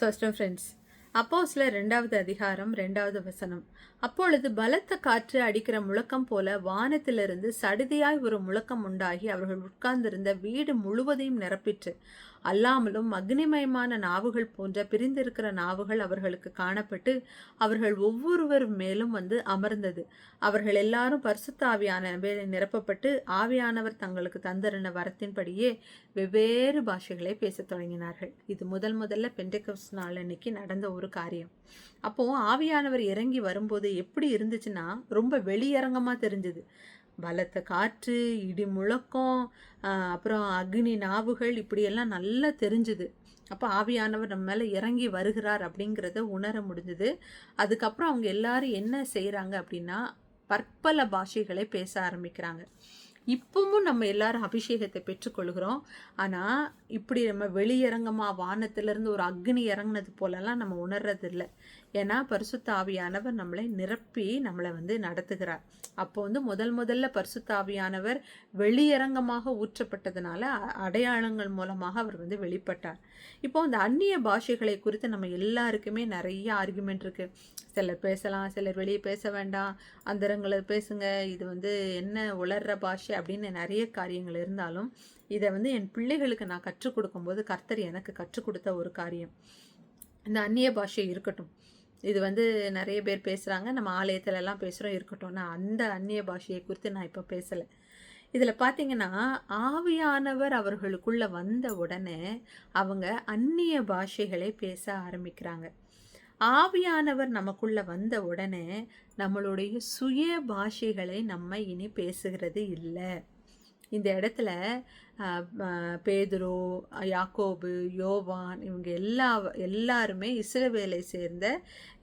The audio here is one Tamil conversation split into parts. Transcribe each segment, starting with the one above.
சோஸ்டம் ஃப்ரெண்ட்ஸ் அப்போஸ்ல ரெண்டாவது அதிகாரம் ரெண்டாவது வசனம். அப்பொழுது பலத்த காற்று அடிக்கிற முழக்கம் போல வானத்திலிருந்து சடுதியாய் ஒரு முழக்கம் உண்டாகி அவர்கள் உட்கார்ந்திருந்த வீடு முழுவதையும் நிரப்பிற்று. அல்லாமலும் அக்னிமயமான நாவுகள் போன்ற பிரிந்திருக்கிற நாவுகள் அவர்களுக்கு காணப்பட்டு அவர்கள் ஒவ்வொருவர் மேலும் வந்து அமர்ந்தது. அவர்கள் எல்லாரும் பரிசுத்த ஆவியான நிரப்பப்பட்டு ஆவியானவர் தங்களுக்கு தந்திருந்த வரத்தின்படியே வெவ்வேறு பாஷைகளை பேசத் தொடங்கினார்கள். இது முதல் முதல்ல பெண்டகஸ் நாள் அன்னைக்கு நடந்த ஒரு காரியம். அப்போ ஆவியானவர் இறங்கி வரும்போது எப்படி இருந்துச்சுன்னா ரொம்ப வெளியரங்கமாக தெரிஞ்சுது. பலத்த காற்று இடி முழக்கம் அப்புறம் அக்னி நாவுகள் இப்படியெல்லாம் நல்லா தெரிஞ்சுது. அப்போ ஆவியானவர் நம்ம மேலே இறங்கி வருகிறார் அப்படிங்கிறத உணர முடிஞ்சுது. அதுக்கப்புறம் அவங்க எல்லாரும் என்ன செய்கிறாங்க அப்படின்னா பற்பல பாஷைகளை பேச ஆரம்பிக்கிறாங்க. இப்பவும் நம்ம எல்லாரும் அபிஷேகத்தை பெற்றுக்கொள்கிறோம். ஆனால் இப்படி நம்ம வெளியிறங்கமாக வானத்திலிருந்து ஒரு அக்னி இறங்குனது போலலாம் நம்ம உணர்றது இல்லை ஏன்னா பரிசுத்தாவியானவர் நம்மளை நிரப்பி நம்மளை வந்து நடத்துகிறார். அப்போ வந்து முதல் முதல்ல பரிசுத்தாவியானவர் வெளியரங்கமாக ஊற்றப்பட்டதுனால அடையாளங்கள் மூலமாக அவர் வந்து வெளிப்பட்டார். இப்போ அந்த அந்நிய பாஷைகளை குறித்து நம்ம எல்லாருக்குமே நிறைய ஆர்குமெண்ட் இருக்குது சிலர் பேசலாம் சிலர் வெளியே பேச வேண்டாம். அந்தரங்களை பேசுங்க இது வந்து என்ன உளர்ற பாஷை அப்படின்னு நிறைய காரியங்கள் இருந்தாலும் இதை வந்து என் பிள்ளைகளுக்கு நான் கற்றுக் கொடுக்கும்போது கர்த்தர் எனக்கு கற்றுக் கொடுத்த ஒரு காரியம். இந்த அந்நிய பாஷை இருக்கட்டும். இது வந்து நிறைய பேர் பேசுகிறாங்க நம்ம ஆலயத்துல எல்லாம் பேசுகிறோம் இருக்கட்டும். நான் அந்த அந்நிய பாஷையை குறித்து நான் இப்போ பேசலை. இதில் பார்த்தீங்கன்னா ஆவியானவர் அவர்களுக்குள்ள வந்த உடனே அவங்க அந்நிய பாஷைகளை பேச ஆரம்பிக்கிறாங்க. ஆவியானவர் நமக்குள்ள வந்த உடனே நம்மளுடைய சுய பாஷைகளை நம்ம இனி பேசுகிறது இல்லை. இந்த இடத்துல பேதுரோ யாக்கோபு யோவான் இவங்க எல்லா எல்லாருமே இஸ்ரவேலை சேர்ந்த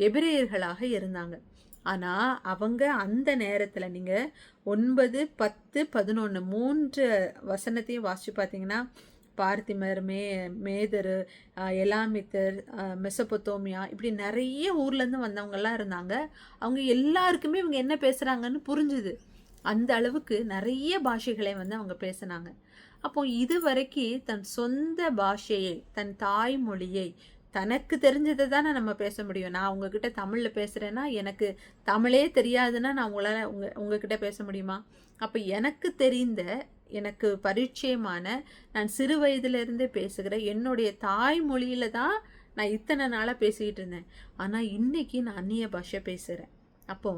எபிரேயர்களாக இருந்தாங்க. ஆனால் அவங்க அந்த நேரத்தில் நீங்கள் ஒன்பது பத்து பதினொன்று மூன்று வசனத்தையும் வாசித்து பார்த்தீங்கன்னா பார்த்திமர் மே மேதர் எலாமித்தர் அஹ், மெசபொத்தோமியா இப்படி நிறைய ஊர்லேருந்து வந்தவங்கெல்லாம் இருந்தாங்க. அவங்க எல்லாருக்குமே இவங்க என்ன பேசுகிறாங்கன்னு புரிஞ்சுது. அந்த அளவுக்கு நிறைய பாஷைகளை வந்து அவங்க பேசினாங்க. அப்போ இது வரைக்கும் தன் சொந்த பாஷையை தன் தாய்மொழியை தனக்கு தெரிஞ்சதை தானே நம்ம பேச முடியும். நான் உங்ககிட்ட தமிழில் பேசுகிறேன்னா எனக்கு தமிழே தெரியாதுன்னா நான் உங்களால் உங்க உங்ககிட்ட பேச முடியுமா? அப்போ எனக்கு தெரிந்த எனக்கு பரிச்சயமான நான் சிறு வயதிலிருந்தே பேசுகிற என்னுடைய தாய்மொழியில் தான் நான் இத்தனை நாளாக பேசிக்கிட்டு இருந்தேன். ஆனால் இன்றைக்கி நான் அந்நிய பாஷை பேசுகிறேன் அப்போ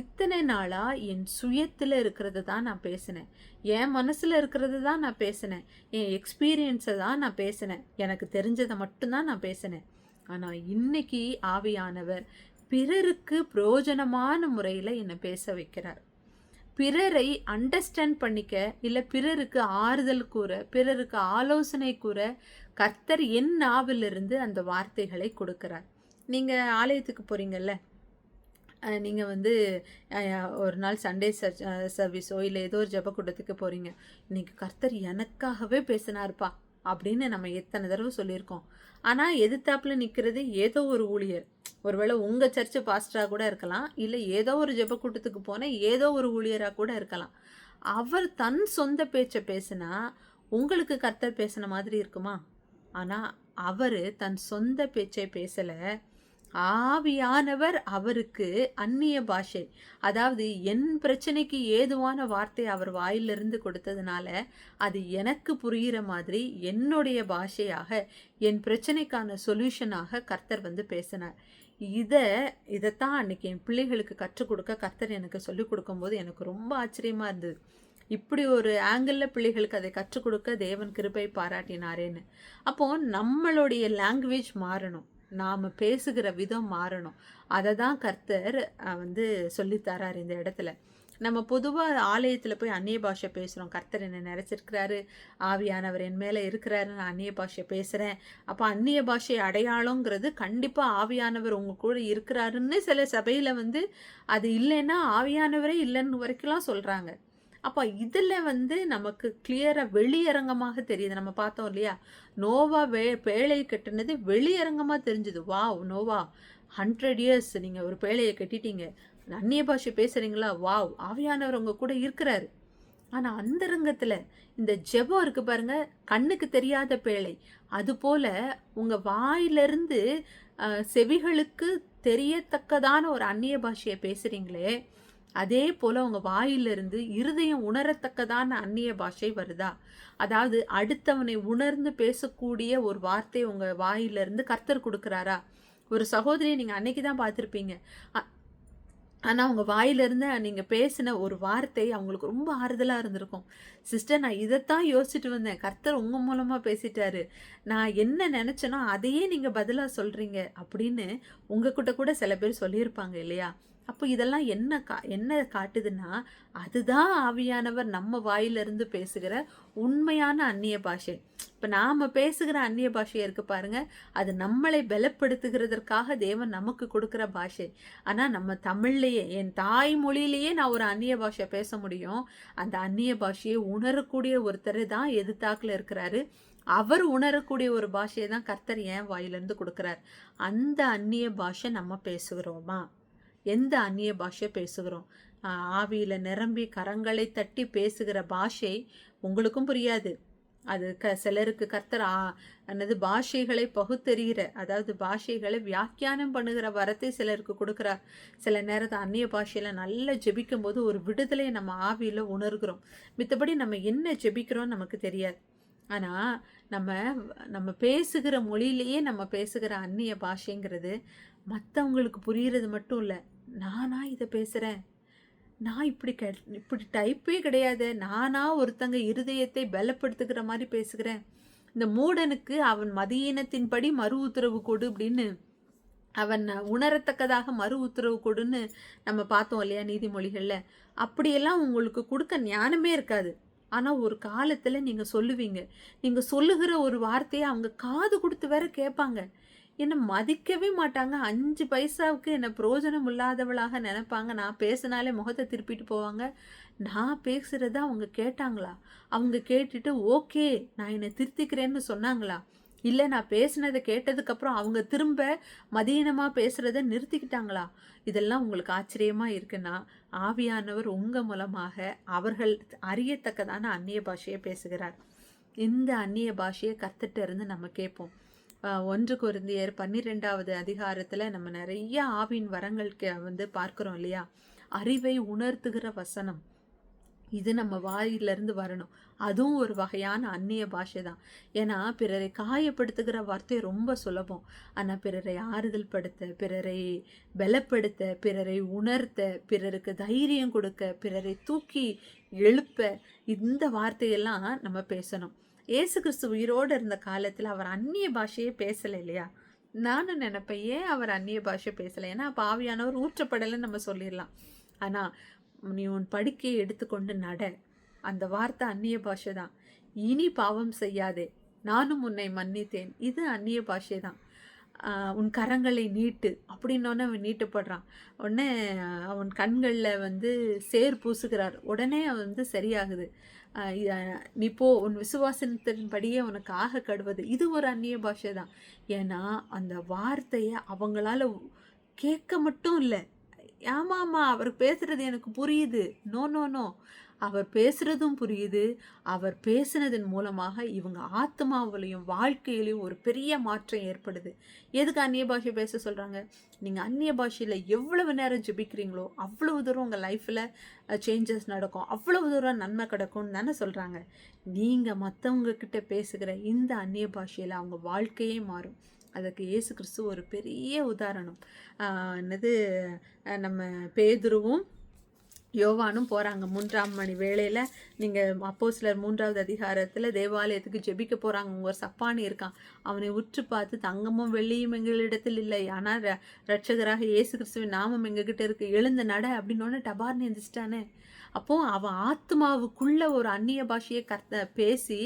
இத்தனை நாளாக என் சுயத்தில் இருக்கிறது தான் நான் பேசினேன். என் மனசில் இருக்கிறது தான் நான் பேசினேன். என் எக்ஸ்பீரியன்ஸை தான் நான் பேசினேன். எனக்கு தெரிஞ்சதை மட்டும்தான் நான் பேசினேன். ஆனால் இன்னைக்கு ஆவியானவர் பிறருக்கு பிரயோஜனமான முறையில் என்னை பேச வைக்கிறார். பிறரை அண்டர்ஸ்டாண்ட் பண்ணிக்க இல்லை பிறருக்கு ஆறுதல் கூற பிறருக்கு ஆலோசனை கூற கர்த்தர் என் நாவிலிருந்து அந்த வார்த்தைகளை கொடுக்கிறார். நீங்கள் ஆலயத்துக்கு போகிறீங்கல்ல நீங்கள் வந்து ஒரு நாள் சண்டே சர்ச் சர்வீஸோ இல்லை ஏதோ ஒரு ஜெபக்கூட்டத்துக்கு போகிறீங்க இன்னைக்கு கர்த்தர் எனக்காகவே பேசினார்ப்பா அப்படின்னு நம்ம எத்தனை தடவை சொல்லியிருக்கோம். ஆனால் எதிர்த்தாப்புல நிற்கிறது ஏதோ ஒரு ஊழியர். ஒருவேளை உங்கள் சர்ச்சு பாஸ்டராக கூட இருக்கலாம் இல்லை ஏதோ ஒரு ஜெபக்கூட்டத்துக்கு போனால் ஏதோ ஒரு ஊழியராக கூட இருக்கலாம். அவர் தன் சொந்த பேச்சை பேசினா உங்களுக்கு கர்த்தர் பேசின மாதிரி இருக்குமா? ஆனால் அவர் தன் சொந்த பேச்சை பேசலை ஆவியானவர் அவருக்கு அந்நிய பாஷை. அதாவது என் பிரச்சனைக்கு ஏதுவான வார்த்தை அவர் வாயிலிருந்து கொடுத்ததுனால அது எனக்கு புரிகிற மாதிரி என்னுடைய பாஷையாக என் பிரச்சனைக்கான சொல்யூஷனாக கர்த்தர் வந்து பேசினார். இதை இதைத்தான் அன்றைக்கி என் பிள்ளைகளுக்கு கற்றுக் கொடுக்க கர்த்தர் எனக்கு சொல்லிக் கொடுக்கும்போது எனக்கு ரொம்ப ஆச்சரியமாக இருந்தது. இப்படி ஒரு ஆங்கிளில் பிள்ளைகளுக்கு அதை கற்றுக் கொடுக்க தேவன் கிருபை பாராட்டினாரேன்னு. அப்போது நம்மளுடைய லாங்குவேஜ் மாறணும். நாம் பேசுகிற விதம் மாறணும். அதை தான் கர்த்தர் வந்து சொல்லித்தரார் இந்த இடத்துல. நம்ம பொதுவாக ஆலயத்தில் போய் அந்நிய பாஷை பேசுகிறோம் கர்த்தர் என்னை நினச்சிருக்கிறாரு. ஆவியானவர் என் மேலே இருக்கிறாரு. நான் அந்நிய பாஷை பேசுகிறேன் அப்போ அந்நிய பாஷை அடையாளங்கிறது கண்டிப்பாக ஆவியானவர் உங்கள் கூட இருக்கிறாருன்னு சில சபையில் வந்து அது இல்லைன்னா ஆவியானவரே இல்லைன்னு வரைக்கும்லாம் சொல்கிறாங்க அப்போ இதில் வந்து நமக்கு கிளியராக வெளியரங்கமாக தெரியுது. நம்ம பார்த்தோம் இல்லையா? நோவா வே பேழையை கட்டினது வெளியரங்கமாக தெரிஞ்சுது. வாவ் நோவா ஹண்ட்ரட் இயர்ஸ் நீங்கள் ஒரு பேழையை கட்டிட்டீங்க. அந்நிய பாஷை பேசுகிறீங்களா வாவ் ஆவியானவர் உங்க கூட இருக்கிறாரு. ஆனால் அந்தரங்கத்தில் இந்த ஜெபம் இருக்கு பாருங்க கண்ணுக்கு தெரியாத பேழை அதுபோல் உங்கள் வாயிலிருந்து செவிகளுக்கு தெரியத்தக்கதான ஒரு அந்நிய பாஷையை பேசுகிறீங்களே அதே போல் அவங்க வாயிலிருந்து இருதயம் உணரத்தக்கதான அந்நிய பாஷை வருதா? அதாவது அடுத்தவனை உணர்ந்து பேசக்கூடிய ஒரு வார்த்தை உங்கள் வாயிலிருந்து கர்த்தர் கொடுக்குறாரா? ஒரு சகோதரியை நீங்கள் அன்னைக்கு தான் பார்த்துருப்பீங்க. ஆனால் அவங்க வாயிலிருந்து நீங்கள் பேசின ஒரு வார்த்தை அவங்களுக்கு ரொம்ப ஆறுதலாக இருந்திருக்கும். சிஸ்டர் நான் இதைத்தான் யோசிச்சுட்டு வந்தேன். கர்த்தர் உங்கள் மூலமாக பேசிட்டாரு. நான் என்ன நினச்சேனோ அதையே நீங்கள் பதிலாக சொல்கிறீங்க அப்படின்னு உங்ககிட்ட கூட சில பேர் சொல்லியிருப்பாங்க இல்லையா? அப்போ இதெல்லாம் என்ன கா என்ன காட்டுதுன்னா அதுதான் ஆவியானவர் நம்ம வாயிலிருந்து பேசுகிற உண்மையான அந்நிய பாஷை. இப்போ நாம் பேசுகிற அந்நிய பாஷையை இருக்கு பாருங்க அது நம்மளை பலப்படுத்துகிறதற்காக தேவன் நமக்கு கொடுக்குற பாஷை. ஆனால் நம்ம தமிழ்லையே என் தாய்மொழியிலேயே நான் ஒரு அந்நிய பாஷை பேச முடியும். அந்த அந்நிய பாஷையை உணரக்கூடிய ஒருத்தர் தான் எதிர்த்தாக்கில் இருக்கிறாரு. அவர் உணரக்கூடிய ஒரு பாஷையை தான் கர்த்தர் ஏன் வாயிலிருந்து கொடுக்குறார். அந்த அந்நிய பாஷை நம்ம பேசுகிறோமா? எந்த அந்நிய பாஷை பேசுகிறோம்? ஆவியில் நிரம்பி கரங்களை தட்டி பேசுகிற பாஷை உங்களுக்கும் புரியாது. அது க சிலருக்கு கர்த்தர் ஆ என்னது பாஷைகளை பகுத்தறிகிற அதாவது பாஷைகளை வியாக்கியானம் பண்ணுகிற வரத்தை சிலருக்கு கொடுக்குறார். சில நேரத்தை அந்நிய பாஷையில் நல்லா ஜெபிக்கும் போது ஒரு விடுதலையை நம்ம ஆவியில் உணர்கிறோம். மித்தபடி நம்ம என்ன ஜெபிக்கிறோம் நமக்கு தெரியாது. ஆனால் நம்ம நம்ம பேசுகிற மொழியிலேயே நம்ம பேசுகிற அந்நிய பாஷைங்கிறது மற்றவங்களுக்கு புரிகிறது மட்டும் இல்லை. நானா இதை பேசுகிறேன் நான் இப்படி கெ இப்படி டைப்பே கிடையாது. நானா ஒருத்தங்க இருதயத்தை பலப்படுத்துகிற மாதிரி பேசுகிறேன். இந்த மூடனுக்கு அவன் மதியினத்தின்படி மறு உத்தரவு கொடு அப்படின்னு அவன் உணரத்தக்கதாக மறு உத்தரவு கொடுன்னு நம்ம பார்த்தோம் இல்லையா நீதிமொழிகளில். அப்படியெல்லாம் உங்களுக்கு கொடுக்க ஞானமே இருக்காது. ஆனால் ஒரு காலத்தில் நீங்கள் சொல்லுவீங்க. நீங்கள் சொல்லுகிற ஒரு வார்த்தையை அவங்க காது கொடுத்து வேற கேட்பாங்க. என்னை மதிக்கவே மாட்டாங்க. அஞ்சு பைசாவுக்கு என்னை பிரயோஜனம் இல்லாதவளாக நினைப்பாங்க. நான் பேசினாலே முகத்தை திருப்பிட்டு போவாங்க. நான் பேசுகிறத அவங்க கேட்டாங்களா? அவங்க கேட்டுட்டு ஓகே நான் என்னை திருத்திக்கிறேன்னு சொன்னாங்களா? இல்லை நான் பேசினதை கேட்டதுக்கப்புறம் அவங்க திரும்ப மதியினமாக பேசுகிறத நிறுத்திக்கிட்டாங்களா? இதெல்லாம் உங்களுக்கு ஆச்சரியமாக இருக்குன்னா ஆவியானவர் உங்கள் மூலமாக அவர்கள் அறியத்தக்கதான அந்நிய பாஷையை பேசுகிறார். இந்த அந்நிய பாஷையை கற்றுட்டு இருந்து நம்ம கேட்போம். ஒன்று குருந்தியர் பன்னிரெண்டாவது அதிகாரத்தில் நம்ம நிறைய ஆவின் வரங்கள் வந்து பார்க்குறோம் இல்லையா? அறிவை உணர்த்துகிற வசனம். இது நம்ம வாயிலிருந்து வரணும். அதுவும் ஒரு வகையான அந்நிய பாஷை தான். ஏன்னா பிறரை காயப்படுத்துகிற வார்த்தை ரொம்ப சுலபம். ஆனால் பிறரை ஆறுதல் படுத்த பிறரை பலப்படுத்த பிறரை உணர்த்த பிறருக்கு தைரியம் கொடுக்க பிறரை தூக்கி எழுப்ப இந்த வார்த்தையெல்லாம் நம்ம பேசணும். ஏசு கிறிஸ்து உயிரோடு இருந்த காலத்தில் அவர் அந்நிய பாஷையே பேசலை இல்லையா? நானும் நினைப்பேன் ஏன் அவர் அந்நிய பாஷை பேசலை? ஏன்னா பாவியானவர் ஊற்றப்படலைன்னு நம்ம சொல்லிடலாம். ஆனால் நீ உன் படுக்கையை எடுத்துக்கொண்டு நட. அந்த வார்த்தை அந்நிய பாஷை தான். இனி பாவம் செய்யாதே. நானும் உன்னை மன்னித்தேன். இது அந்நிய பாஷை தான். உன் கரங்களை நீட்டு. அப்படின்னோடனே அவன் நீட்டப்படுறான். உடனே அவன் கண்களில் வந்து சேர் பூசுகிறார். உடனே அவன் வந்து சரியாகுது. நீ போ உன் விசுவாசனத்தின்படியே உனக்கு ஆக கடுவது. இது ஒரு அந்நிய பாஷை தான் ஏன்னா அந்த வார்த்தையை அவங்களால கேட்க மட்டும் இல்லை. ஆமாம்மா அவர் பேசுறது எனக்கு புரியுது. No no no. அவர் பேசுகிறதும் புரியுது. அவர் பேசுனதன் மூலமாக இவங்க ஆத்மாவிலையும் வாழ்க்கையிலையும் ஒரு பெரிய மாற்றம் ஏற்படுது. எதுக்கு அந்நிய பாஷை பேச சொல்கிறாங்க நீங்கள் அந்நிய பாஷையில் எவ்வளவு நேரம் ஜெபிக்கிறீங்களோ அவ்வளவு தூரம் உங்கள் லைஃப்பில் சேஞ்சஸ் நடக்கும். அவ்வளவு தூரம் நன்மை கிடக்கும்னு தானே சொல்கிறாங்க நீங்கள் மற்றவங்கக்கிட்ட பேசுகிற இந்த அந்நிய பாஷையில் அவங்க வாழ்க்கையே மாறும். அதுக்கு இயேசு கிறிஸ்து ஒரு பெரிய உதாரணம். என்னது நம்ம பேதுருவும் யோவானும் போகிறாங்க மூன்றாம் மணி வேளையில் நீங்கள் அப்போ சிலர் மூன்றாவது அதிகாரத்தில் தேவாலயத்துக்கு ஜெபிக்க போகிறாங்க உங்க ஒரு சப்பானி இருக்கான். அவனை உற்று பார்த்து தங்கமும் வெள்ளியும் எங்களிடத்தில் இல்லை. ஆனால் ர ரட்சகராக இயேசு கிறிஸ்துவின் நாமம் எங்ககிட்ட இருக்கு. எழுந்து நட அப்படின்னோடனே டபார்னு எந்திரிச்சிட்டானே. அப்போ அவன் ஆத்மாவுக்குள்ள ஒரு அந்நிய பாஷையை கர்த்த பேசி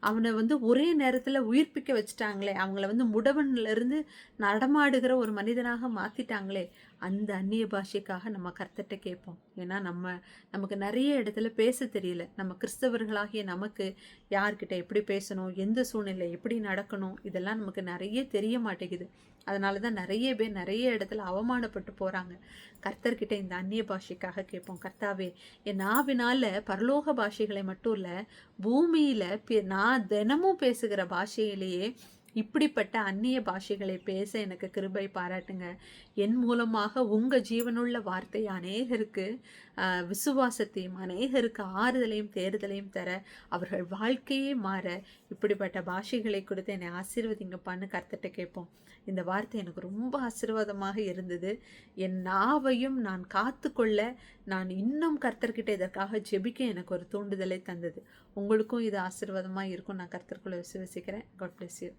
அவனை வந்து ஒரே நேரத்தில் உயிர்ப்பிக்க வச்சுட்டாங்களே. அவங்கள வந்து முடவன்லேருந்து நடமாடுகிற ஒரு மனிதனாக மாற்றிட்டாங்களே அந்த அந்நிய பாஷைக்காக நம்ம கர்த்தர்கிட்ட கேட்போம். ஏன்னா நம்ம நமக்கு நிறைய இடத்துல பேச தெரியல. நம்ம கிறிஸ்தவர்களாகிய நமக்கு யார்கிட்ட எப்படி பேசணும் எந்த சூழ்நிலை எப்படி நடக்கணும் இதெல்லாம் நமக்கு நிறைய தெரிய மாட்டேங்குது. அதனால தான் நிறைய பேர் நிறைய இடத்துல அவமானப்பட்டு போகிறாங்க கர்த்தர்கிட்ட இந்த அந்நிய பாஷைக்காக கேட்போம். கர்த்தாவே என் நாவினால பரலோக பாஷைகளை மட்டும் இல்லை பூமியில் நான் தினமும் பேசுகிற பாஷையிலேயே இப்படிப்பட்ட அந்நிய பாஷைகளை பேச எனக்கு கிருபை பாராட்டுங்க. என் மூலமாக உங்கள் ஜீவனுள்ள வார்த்தை அநேகருக்கு விசுவாசத்தையும் அநேகருக்கு ஆறுதலையும் தேறுதலையும் தர அவர்கள் வாழ்க்கையே மாற இப்படிப்பட்ட பாஷைகளை கொடுத்து என்னை ஆசீர்வதிங்கப்பான்னு கர்த்தட்ட கேட்போம். இந்த வார்த்தை எனக்கு ரொம்ப ஆசீர்வாதமாக இருந்தது. என் நாவையும் நான் காத்துக்கொள்ள நான் இன்னும் கர்த்தர்கிட்ட இதற்காக ஜெபிக்க எனக்கு ஒரு தூண்டுதலை தந்தது. உங்களுக்கும் இது ஆசீர்வாதமாக இருக்கும் நான் கர்த்தர்க்குள்ளே விசுவசிக்கிறேன். God bless you